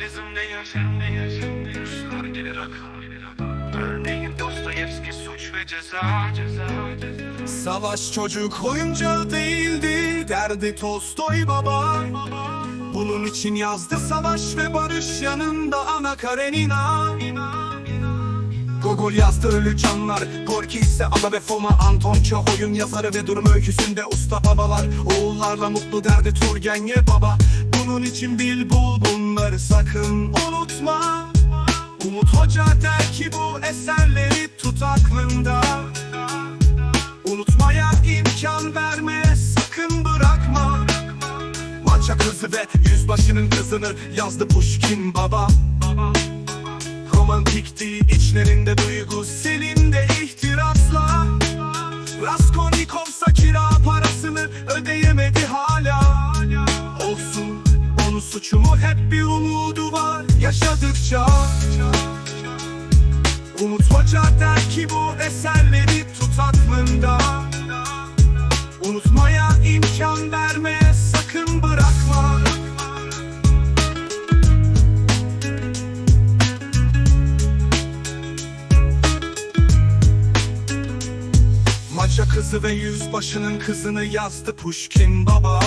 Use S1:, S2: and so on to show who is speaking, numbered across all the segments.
S1: Kapitalizmde yaşam Suçlar gelir akıl Örneğin Dostoyevski suç ve ceza. Ceza
S2: Savaş çocuk oyuncağı değildi derdi Tolstoy baba. Bunun için yazdı savaş ve barış yanında Ana Karenina Gogol yazdı ölü canlar Gorki ise Ada ve Foma. Anton Çehoy'un yazarı ve durum öyküsünde usta babalar. Oğullarla mutlu derdi Turgenev baba. Bunun için bil bul bunları sakın unutma. Umut Hoca der ki bu eserleri tut aklında. Unutmaya imkan verme sakın bırakma. Maça kızı ve yüzbaşının kızını yazdı Pushkin baba. Romantikti içlerinde duygu selinde ihtirasla onun suçu mu hep bir umudu var. Yaşadıkça Umut Hoca der ki bu eserleri tut aklında. Unutmaya imkan verme sakın bırakma. Maça kızı ve yüzbaşının kızını yazdı Pushkin baba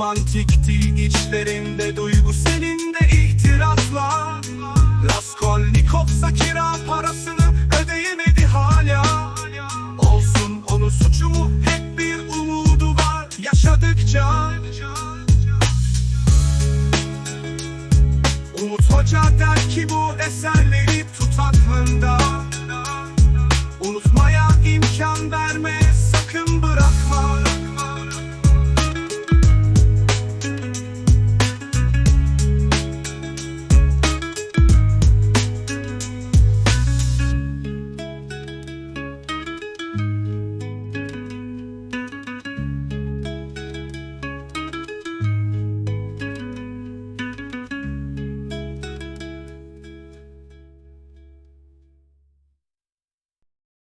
S2: Romantikti içlerinde duygu selinde ihtirasla Raskolnikov'sa kira parasını ödeyemedi hala. Olsun onun suçu mu? Hep bir umudu var yaşadıkça. Umut Hoca der ki bu eserleri tut aklında